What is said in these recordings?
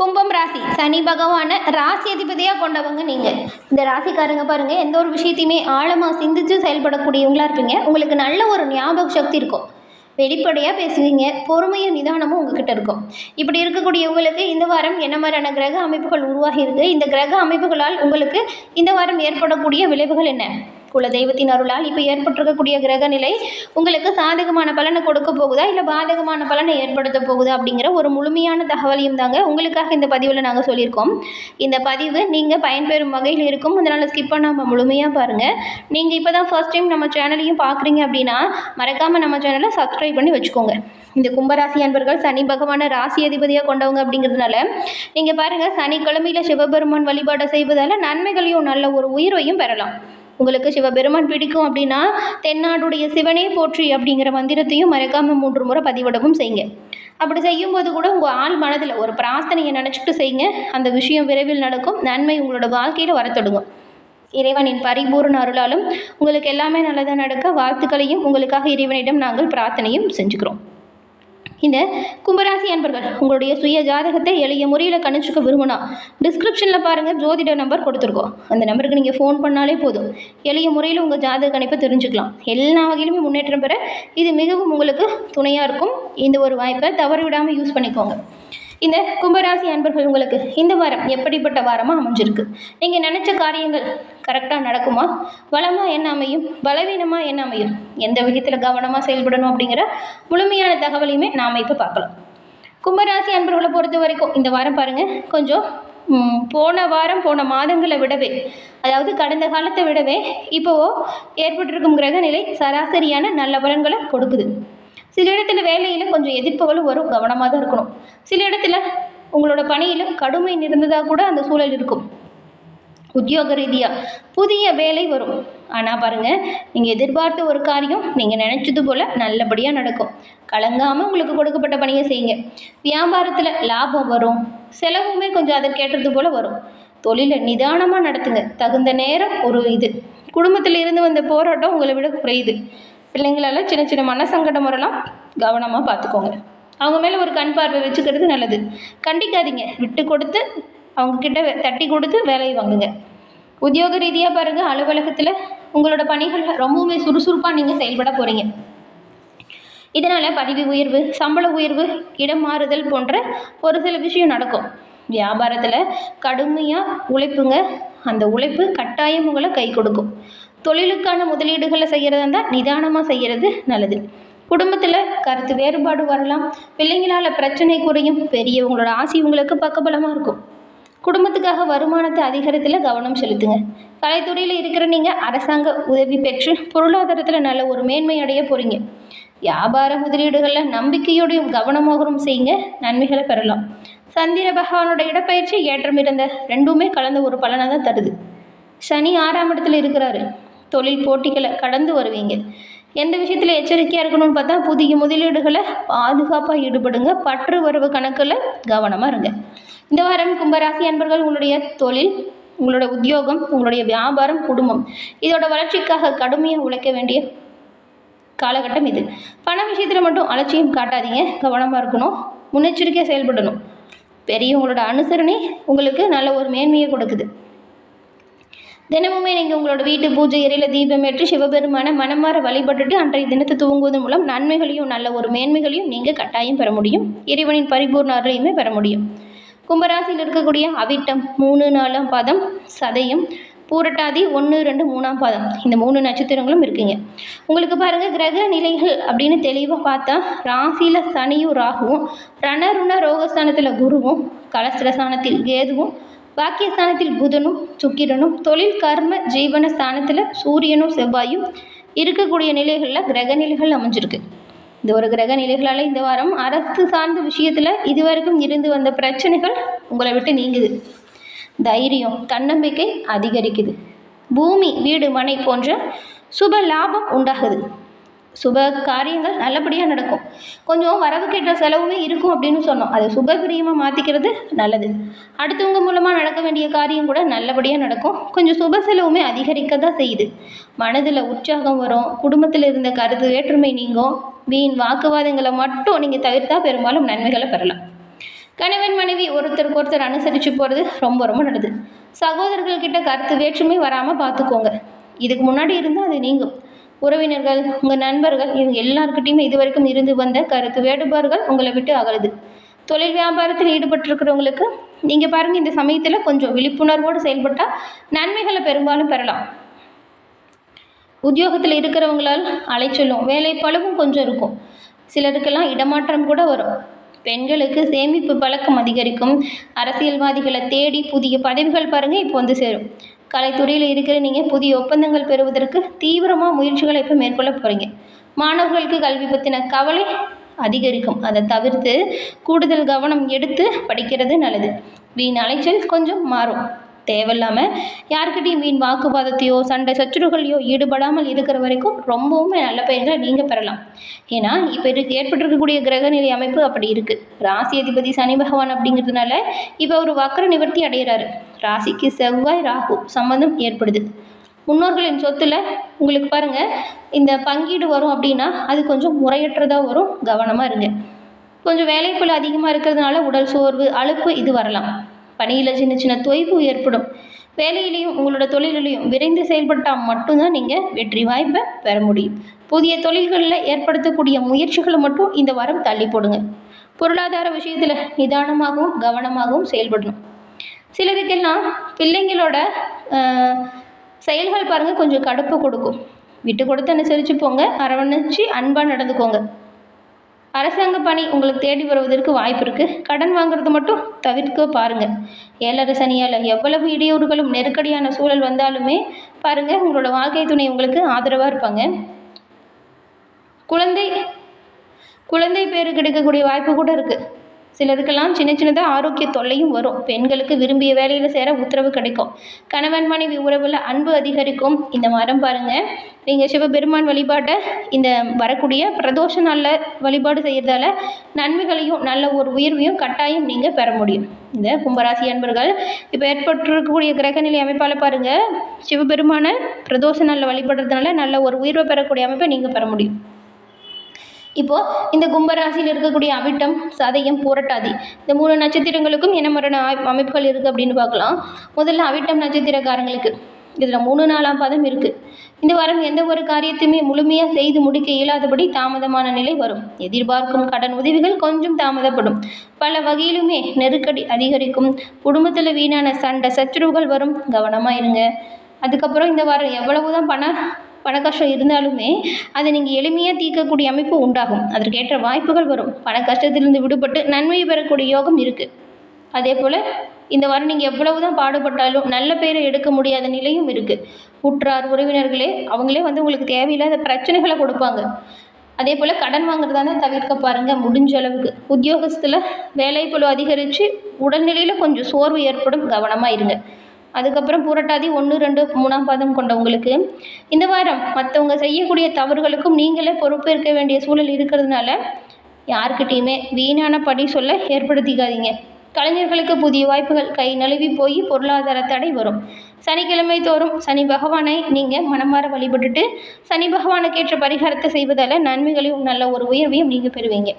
கும்பம் ராசி. சனி பகவானை ராசி அதிபதியாக கொண்டவங்க நீங்கள் இந்த ராசிக்காரங்க பாருங்கள் எந்த ஒரு விஷயத்தையுமே ஆழமாக சிந்திச்சு செயல்படக்கூடியவங்களா இருப்பீங்க. உங்களுக்கு நல்ல ஒரு ஞாபக சக்தி இருக்கும். வெளிப்படையாக பேசுவீங்க. பொறுமையும் நிதானமும் உங்ககிட்ட இருக்கும். இப்படி இருக்கக்கூடிய உங்களுக்கு இந்த வாரம் என்ன மாதிரியான கிரக அமைப்புகள் உருவாகி இருக்கு? இந்த கிரக அமைப்புகளால் உங்களுக்கு இந்த வாரம் ஏற்படக்கூடிய விளைவுகள் என்ன? குல தெய்வத்தின் அருளால் இப்போ ஏற்பட்டிருக்கக்கூடிய கிரக நிலை உங்களுக்கு சாதகமான பலனை கொடுக்க போகுதா? இல்லை பாதகமான பலனை ஏற்படுத்த போகுதா? அப்படிங்கிற ஒரு முழுமையான தகவலையும் தாங்க உங்களுக்காக இந்த பதிவில் நாங்கள் சொல்லியிருக்கோம். இந்த பதிவு நீங்கள் பயன்பெறும் வகையில் இருக்கும். அதனால் ஸ்கிப் பண்ணாமல் முழுமையாக பாருங்கள் நீங்கள் இப்போ தான் ஃபர்ஸ்ட் டைம் நம்ம சேனலையும் பார்க்குறீங்க அப்படின்னா மறக்காமல் நம்ம சேனலை சப்ஸ்கிரைப் பண்ணி வச்சுக்கோங்க. இந்த கும்பராசி அன்பர்கள் சனி பகவானை ராசி அதிபதியாக கொண்டவங்க அப்படிங்கிறதுனால நீங்கள் பாருங்கள் சனிக்கிழமையில் சிவபெருமான் வழிபாடு செய்வதால் நன்மைகளையும் நல்ல ஒரு உயிரையும் பெறலாம். உங்களுக்கு சிவபெருமான் பிடிக்கும் அப்படின்னா தென்னாடுடைய சிவனே போற்றி அப்படிங்கிற மந்திரத்தையும் மறக்காமல் மூன்று முறை பதிவிடவும் செய்யுங்க. அப்படி செய்யும்போது கூட உங்கள் ஆள் மனதில் ஒரு பிரார்த்தனையை நினச்சிட்டு செய்யுங்க. அந்த விஷயம் விரைவில் நடக்கும். நன்மை உங்களோட வாழ்க்கையில் வர தொடங்கும். இறைவனின் பரிபூர்ண அருளாலும் உங்களுக்கு எல்லாமே நல்லதாக நடக்க வாழ்த்துக்களையும் உங்களுக்காக இறைவனிடம் நாங்கள் பிரார்த்தனையும் செஞ்சுக்கிறோம். இந்த கும்பராசி அன்பர்கள் உங்களுடைய சுய ஜாதகத்தை எளிய முறையில் கணிச்சுக்க விரும்பினா டிஸ்கிரிப்ஷனில் பாருங்கள் ஜோதிட நம்பர் கொடுத்துருக்கோம். அந்த நம்பருக்கு நீங்கள் ஃபோன் பண்ணாலே போதும். எளிய முறையில் உங்கள் ஜாதக கணிப்பை தெரிஞ்சுக்கலாம். எல்லா வகையிலுமே முன்னேற்றம் பெற இது மிகவும் உங்களுக்கு துணையாக இருக்கும். இந்த ஒரு வாய்ப்பை தவறு விடாமல் யூஸ் பண்ணிக்கோங்க. இந்த கும்பராசி அன்பர்கள் உங்களுக்கு இந்த வாரம் எப்படிப்பட்ட வாரமாக அமைஞ்சிருக்கு? நீங்கள் நினச்ச காரியங்கள் கரெக்டாக நடக்குமா? வளமாக என்ன அமையும்? பலவீனமாக என்ன அமையும்? எந்த விதத்தில் கவனமாக செயல்படணும் அப்படிங்கிற முழுமையான தகவலையுமே நாம் இப்போ பார்க்கலாம். கும்பராசி அன்பர்களை பொறுத்த வரைக்கும் இந்த வாரம் பாருங்கள் கொஞ்சம் போன வாரம் போன மாதங்களை விடவே அதாவது கடந்த காலத்தை விடவே இப்போவோ ஏற்பட்டிருக்கும் கிரகநிலை சராசரியான நல்ல பலன்களை கொடுக்குது. சில இடத்துல வேலையில் கொஞ்சம் எதிர்ப்புகளும் வரும் கவனமாக தான் இருக்கணும். சில இடத்துல உங்களோட பணியில் கடுமை நிறந்ததாக கூட அந்த சூழல் இருக்கும். உத்தியோக ரீதியாக புதிய வேலை வரும். ஆனால் பாருங்கள் நீங்கள் எதிர்பார்த்த ஒரு காரியம் நீங்கள் நினச்சது போல் நல்லபடியாக நடக்கும். கலங்காமல் உங்களுக்கு கொடுக்கப்பட்ட பணியை செய்யுங்க. வியாபாரத்தில் லாபம் வரும். செலவுமே கொஞ்சம் அதற்கேற்றது போல் வரும். தொழிலை நிதானமாக நடத்துங்க. தகுந்த நேரம் ஒரு இது. குடும்பத்தில் இருந்து வந்த போராட்டம் உங்களை விட குறையுது. பிள்ளைங்களால் சின்ன சின்ன மனசங்கடம் வரலாம். கவனமாக பார்த்துக்கோங்க அவங்க மேலே ஒரு கண் பார்வை வச்சுக்கிறது நல்லது. கண்டிக்காதீங்க. விட்டு கொடுத்து அவங்கக்கிட்ட தட்டி கொடுத்து வேலையை வாங்குங்க. உத்தியோக ரீதியாக பாருங்கள் அலுவலகத்தில் உங்களோட பணிகள் ரொம்பவுமே சுறுசுறுப்பாக நீங்கள் செயல்பட போகிறீங்க இதனால் பதவி உயர்வு சம்பள உயர்வு இடம் மாறுதல் போன்ற ஒரு சில விஷயம் நடக்கும். வியாபாரத்தில் கடுமையாக உழைப்புங்க. அந்த உழைப்பு கட்டாயம் உங்களை கை கொடுக்கும். தொழிலுக்கான முதலீடுகளை செய்கிறதா இருந்தால் நிதானமாக செய்கிறது நல்லது. குடும்பத்தில் கருத்து வேறுபாடு வரலாம். பிள்ளைங்களால் பிரச்சனை குறையும். பெரியவங்களோட ஆசை உங்களுக்கு பக்கபலமாக இருக்கும். குடும்பத்துக்காக வருமானத்தை அதிகரித்தில் கவனம் செலுத்துங்க. கலைத்துறையில் இருக்கிற நீங்கள் அரசாங்க உதவி பெற்று பொருளாதாரத்தில் நல்ல ஒரு மேன்மை அடைய போகிறீங்க வியாபார முதலீடுகளில் நம்பிக்கையோடையும் கவனமாகவும் செய்யுங்க. நன்மைகளை பெறலாம். சந்திர பகவானோட இடப்பயிற்சி ஏற்றம் இருந்த ரெண்டுமே கலந்த ஒரு பலனை தான் தருது. சனி ஆறாம் இடத்துல இருக்கிறாரு. தொழில் போட்டிகளை கடந்து வருவீங்க. எந்த விஷயத்தில் எச்சரிக்கையாக இருக்கணும்னு பார்த்தா புதிய முதலீடுகளை பாதுகாப்பாக ஈடுபடுங்க. பற்று வரவு கணக்கில் கவனமாக இருங்க. இந்த வாரம் கும்பராசி அன்பர்கள் உங்களுடைய தொழில் உங்களோட உத்தியோகம் உங்களுடைய வியாபாரம் குடும்பம் இதோட வளர்ச்சிக்காக கடுமையாக உழைக்க வேண்டிய காலகட்டம் இது. பண விஷயத்தில் மட்டும் அலட்சியம் காட்டாதீங்க. கவனமாக இருக்கணும். முன்னெச்சரிக்கையாக செயல்படணும். பெரியவங்களோட அனுசரணை உங்களுக்கு நல்ல ஒரு மேன்மையை கொடுக்குது. தினமுமே நீங்கள் உங்களோட வீட்டு பூஜை எரியில் தீபம் ஏற்றி சிவபெருமான மனமாற வழிபட்டுட்டு அன்றைய தினத்தை தூங்குவதன் மூலம் நன்மைகளையும் நல்ல ஒரு மேன்மைகளையும் நீங்கள் கட்டாயம் பெற முடியும். இறைவனின் பரிபூர்ண அருளையுமே பெற முடியும். கும்பராசியில் இருக்கக்கூடிய அவிட்டம் மூணு நாலாம் பாதம் சதயம் பூரட்டாதி ஒன்று ரெண்டு மூணாம் பாதம். இந்த மூணு நட்சத்திரங்களும் இருக்குங்க. உங்களுக்கு பாருங்கள் கிரக நிலைகள் அப்படின்னு தெளிவாக பார்த்தா ராசியில் சனியும் ராகுவும் ரணருண ரோகஸ்தானத்தில் குருவும் கலஸ்திரஸ்தானத்தில் கேதுவும் பாக்கியஸ்தானத்தில் புதனும் சுக்கிரனும் தொழில் கர்ம ஜீவன ஸ்தானத்தில் சூரியனும் செவ்வாயும் இருக்கக்கூடிய நிலைகளில் கிரக நிலைகள் அமைஞ்சிருக்கு. இந்த ஒரு கிரக நிலைகளால் இந்த வாரம் அரசு சார்ந்த விஷயத்தில் இதுவரைக்கும் இருந்து வந்த பிரச்சனைகள் உங்களை விட்டு நீங்குது. தைரியம் தன்னம்பிக்கை அதிகரிக்குது. பூமி வீடு மனை போன்ற சுப லாபம் உண்டாகுது. சுப காரியங்கள் நல்லபடியாக நடக்கும். கொஞ்சம் வரவு கேட்ட செலவுமே இருக்கும் அப்படின்னு சொன்னோம். அதை சுபகிரியமாக மாற்றிக்கிறது நல்லது. அடுத்தவங்க மூலமாக நடக்க வேண்டிய காரியம் கூட நல்லபடியாக நடக்கும். கொஞ்சம் சுப செலவுமே அதிகரிக்க தான் செய்யுது. மனதில் உற்சாகம் வரும். குடும்பத்தில் இருந்த கருத்து வேற்றுமை நீங்கும். வீண் வாக்குவாதங்களை மட்டும் நீங்கள் தவிர்த்தா பெரும்பாலும் நன்மைகளை பெறலாம். கணவன் மனைவி ஒருத்தருக்கு ஒருத்தர் அனுசரித்து போகிறது ரொம்ப ரொம்ப நல்லது. சகோதரர்கள் கிட்ட கருத்து வேற்றுமை வராமல் பார்த்துக்கோங்க இதுக்கு முன்னாடி இருந்தால் அது நீங்கும். உறவினர்கள் உங்கள் நண்பர்கள் இவங்க எல்லாருக்கிட்டையுமே இது வரைக்கும் இருந்து வந்த கருத்து வேறுபாடுகள் உங்களை விட்டு அகலுது. தொழில் வியாபாரத்தில் ஈடுபட்டிருக்கிறவங்களுக்கு நீங்கள் பாருங்கள் இந்த சமயத்தில் கொஞ்சம் விழிப்புணர்வோடு செயல்பட்டால் நன்மைகளை பெரும்பாலும் பெறலாம். உத்தியோகத்தில் இருக்கிறவங்களால் அலைச்சலும் வேலை பழுவும் கொஞ்சம் இருக்கும். சிலருக்கெல்லாம் இடமாற்றம் கூட வரும். பெண்களுக்கு சேமிப்பு பழக்கம் அதிகரிக்கும். அரசியல்வாதிகளை தேடி புதிய பதவிகள் பாருங்கள் இப்போ வந்து சேரும். கலைத்துறையில் இருக்கிற நீங்கள் புதிய ஒப்பந்தங்கள் பெறுவதற்கு தீவிரமாக முயற்சிகளை இப்போ மேற்கொள்ள போகிறீங்க மாணவர்களுக்கு கல்வி பற்றின கவலை அதிகரிக்கும். அதை தவிர்த்து கூடுதல் கவனம் எடுத்து படிக்கிறது நல்லது. வீண் அலைச்சல் கொஞ்சம் மாறும். தேவையில்லாமல் யாருக்கிட்டையும் வீண் வாக்குவாதத்தையோ சண்டை சச்சுறுகளையோ ஈடுபடாமல் இருக்கிற வரைக்கும் ரொம்பவுமே நல்ல பெயர்களை நீங்கள் பெறலாம். ஏன்னா இப்போ இருக்கு ஏற்பட்டிருக்கக்கூடிய கிரகநிலை அமைப்பு அப்படி இருக்குது ராசி அதிபதி சனி பகவான் அப்படிங்கிறதுனால இப்போ ஒரு வக்கர நிவர்த்தி அடைகிறாரு ராசிக்கு செவ்வாய் ராகு சம்மந்தம் ஏற்படுது. முன்னோர்களின் சொத்தில் உங்களுக்கு பாருங்கள் இந்த பங்கீடு வரும் அப்படின்னா அது கொஞ்சம் முறையற்றதாக வரும். கவனமாக இருங்க. கொஞ்சம் வேலைப்பில் அதிகமாக இருக்கிறதுனால உடல் சோர்வு அழுப்பு இது வரலாம். பணியில் சின்ன சின்ன தொய்வு ஏற்படும். வேலையிலையும் உங்களோட தொழிலிலையும் விரைந்து செயல்பட்டால் மட்டும்தான் நீங்கள் வெற்றி வாய்ப்பை பெற முடியும். புதிய தொழில்களில் ஏற்படுத்தக்கூடிய முயற்சிகளை மட்டும் இந்த வாரம் தள்ளி போடுங்க. பொருளாதார விஷயத்தில் நிதானமாகவும் கவனமாகவும் செயல்படணும். சிலருக்கெல்லாம் பிள்ளைங்களோட செயல்கள் பாருங்கள் கொஞ்சம் கடுப்பு கொடுக்கும். விட்டு கொடுத்து அனுசரித்து போங்க அரவணைச்சு அன்பாக நடந்துக்கோங்க. அரசாங்க பணி உங்களுக்கு தேடி வருவதற்கு வாய்ப்பு இருக்குது கடன் வாங்குறது மட்டும் தவிர்க்க பாருங்கள் ஏழரை சனியால் எவ்வளவு இடையூறுகளும் நெருக்கடியான சூழல் வந்தாலுமே பாருங்கள் உங்களோட வாழ்க்கை துணை உங்களுக்கு ஆதரவாக இருப்பாங்க. குழந்தை குழந்தை பேர் கிடைக்கக்கூடிய வாய்ப்பு கூட இருக்குது சிலருக்கெல்லாம் சின்ன சின்னதாக ஆரோக்கிய தொல்லையும் வரும். பெண்களுக்கு விரும்பிய வேலையில் சேர உத்தரவு கிடைக்கும். கணவன் மனைவி உறவில் அன்பு அதிகரிக்கும். இந்த வாரம் பாருங்கள் நீங்கள் சிவபெருமான் வழிபாட்டை இந்த வரக்கூடிய பிரதோஷ நாளில் வழிபாடு செய்கிறதால நன்மைகளையும் நல்ல ஒரு உயர்வையும் கட்டாயம் நீங்கள் பெற முடியும். இந்த கும்பராசி அன்பர்கள் இப்போ ஏற்பட்டிருக்கக்கூடிய கிரகநிலை அமைப்பால் பாருங்கள் சிவபெருமானை பிரதோஷ நாளில் வழிபடுறதுனால நல்ல ஒரு உயர்வை பெறக்கூடிய அமைப்பை நீங்கள் பெற முடியும். இப்போது இந்த கும்பராசியில் இருக்கக்கூடிய அவிட்டம் சதயம் புரட்டாதி இந்த மூணு நட்சத்திரங்களுக்கும் என்ன மாதிரியான அமைப்புகள் இருக்குது அப்படின்னு பார்க்கலாம். முதல்ல அவிட்டம் நட்சத்திரக்காரங்களுக்கு. இதில் மூணு நாலாம் பதம் இருக்குது இந்த வாரம் எந்த ஒரு காரியத்தையுமே முழுமையாக செய்து முடிக்க இயலாதபடி தாமதமான நிலை வரும். எதிர்பார்க்கும் கடன் உதவிகள் கொஞ்சம் தாமதப்படும். பல வகையிலுமே நெருக்கடி அதிகரிக்கும். குடும்பத்தில் வீணான சண்டை சச்சுரவுகள் வரும். கவனமாக இருங்க. அதுக்கப்புறம் இந்த வாரம் எவ்வளவு தான் பணம் பண கஷ்டம் இருந்தாலுமே அதை நீங்கள் எளிமையாக தீர்க்கக்கூடிய அமைப்பு உண்டாகும். அதற்கேற்ற வாய்ப்புகள் வரும். பண கஷ்டத்திலிருந்து விடுபட்டு நன்மை பெறக்கூடிய யோகம் இருக்குது அதே போல் இந்த வாரம் நீங்கள் எவ்வளவு தான் பாடுபட்டாலும் நல்ல பேரை எடுக்க முடியாத நிலையும் இருக்குது உற்றார் உறவினர்களே அவங்களே வந்து உங்களுக்கு தேவையில்லாத பிரச்சனைகளை கொடுப்பாங்க. அதே போல் கடன் வாங்குறதானே தவிர்க்க பாருங்கள் முடிஞ்ச அளவுக்கு. உத்தியோகத்தில் வேலைப்பளு அதிகரித்து உடல்நிலையில் கொஞ்சம் சோர்வு ஏற்படும். கவனமாக இருங்க. அதுக்கப்புறம் புரட்டாதி ஒன்று ரெண்டு மூணாம் பாதம் கொண்டவங்களுக்கு. இந்த வாரம் மற்றவங்க செய்யக்கூடிய தவறுகளுக்கும் நீங்களே பொறுப்பேற்க வேண்டிய சூழல் இருக்கிறதுனால யாருக்கிட்டேயுமே வீணான படி சொல்ல ஏற்படுத்திக்காதீங்க. கலைஞர்களுக்கு புதிய வாய்ப்புகள் கை நழுவி போய் பொருளாதார தடை வரும். சனிக்கிழமை தோறும் சனி பகவானை நீங்கள் மனமாற வழிபட்டுட்டு சனி பகவானுக்கேற்ற பரிகாரத்தை செய்வதால் நன்மைகளையும் நல்ல ஒரு உயர்வையும் நீங்கள் பெறுவீங்க.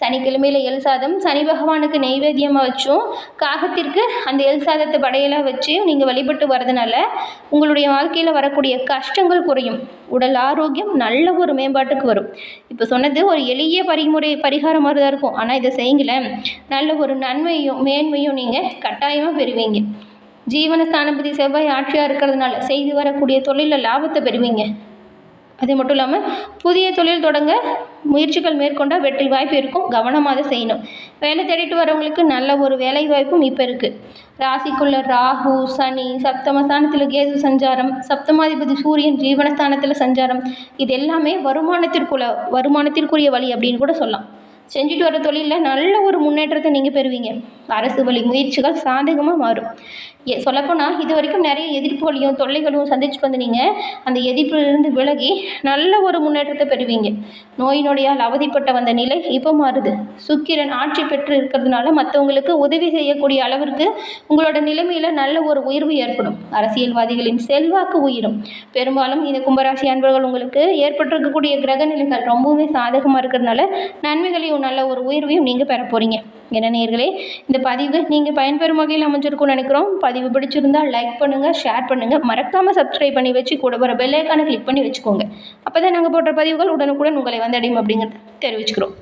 சனிக்கிழமையில் எல் சாதம் சனி பகவானுக்கு நெய்வேத்தியமாக வச்சும் காகத்திற்கு அந்த எல் சாதத்தை படையலாக வச்சு நீங்கள் வழிபட்டு வரதுனால உங்களுடைய வாழ்க்கையில் வரக்கூடிய கஷ்டங்கள் குறையும். உடல் ஆரோக்கியம் நல்ல ஒரு மேம்பாட்டுக்கு வரும். இப்போ சொன்னது ஒரு எளிய பரிமுறை பரிகாரம் மாதிரி தான் இருக்கும். ஆனால் இதை செய்யுங்களேன் நல்ல ஒரு நன்மையும் மேன்மையும் நீங்கள் கட்டாயமாக பெறுவீங்க. ஜீவனஸ்தானபதி செவ்வாய் ஆட்சியாக இருக்கிறதுனால செய்து வரக்கூடிய தொழிலில் லாபத்தை பெறுவீங்க. அது மட்டும் இல்லாமல் புதிய தொழில் தொடங்க முயற்சிகள் மேற்கொண்டால் வெற்றி வாய்ப்பு இருக்கும். கவனமாக அதை செய்யணும். வேலை தேடிட்டு வரவங்களுக்கு நல்ல ஒரு வேலை வாய்ப்பும் இப்போ இருக்குது ராசிக்குள்ள ராகு சனி சப்தமஸ்தானத்தில் கேது சஞ்சாரம் சப்தமாதிபதி சூரியன் ஜீவனஸ்தானத்தில் சஞ்சாரம் இது எல்லாமே வருமானத்திற்குள்ள வருமானத்திற்குரிய வழி அப்படின்னு கூட சொல்லலாம். செஞ்சுட்டு வர தொழிலில் நல்ல ஒரு முன்னேற்றத்தை நீங்கள் பெறுவீங்க. அரசு வழி முயற்சிகள் சாதகமாக மாறும். எ சொல்லப்போனால் இது வரைக்கும் நிறைய எதிர்ப்புகளையும் தொல்லைகளும் சந்திச்சுட்டு வந்து நீங்கள் அந்த எதிர்ப்பிலிருந்து விலகி நல்ல ஒரு முன்னேற்றத்தை பெறுவீங்க. நோய் நொடியால் அவதிப்பட்ட வந்த நிலை இப்போ மாறுது. சுக்கிரன் ஆட்சி பெற்று இருக்கிறதுனால மற்றவங்களுக்கு உதவி செய்யக்கூடிய அளவிற்கு உங்களோட நிலைமையில் நல்ல ஒரு உயர்வு ஏற்படும். அரசியல்வாதிகளின் செல்வாக்கு உயரும். பெரும்பாலும் இந்த கும்பராசி அன்பர்கள் உங்களுக்கு ஏற்பட்டிருக்கக்கூடிய கிரக நிலைகள் ரொம்பவுமே சாதகமாக இருக்கிறதுனால நன்மைகளையும் நல்ல ஒரு உயர்வையும் நீங்கள் பெற போகிறீங்க என்ன நேர்களே இந்த பதிவு நீங்கள் பயன்பெறும் வகையில் அமைஞ்சிருக்கும்னு நினைக்கிறோம். பதிவு பிடிச்சிருந்தால் லைக் பண்ணுங்கள் ஷேர் பண்ணுங்கள் மறக்காமல் சப்ஸ்கிரைப் பண்ணி வச்சு கூட வர பெல்லைக்கான கிளிக் பண்ணி வச்சுக்கோங்க. அப்போ தான் நாங்கள் போடுற பதிவுகள் உடனுக்குடன் உங்களை வந்தடையும் அப்படிங்கிறத தெரிவிச்சுக்கிறோம்.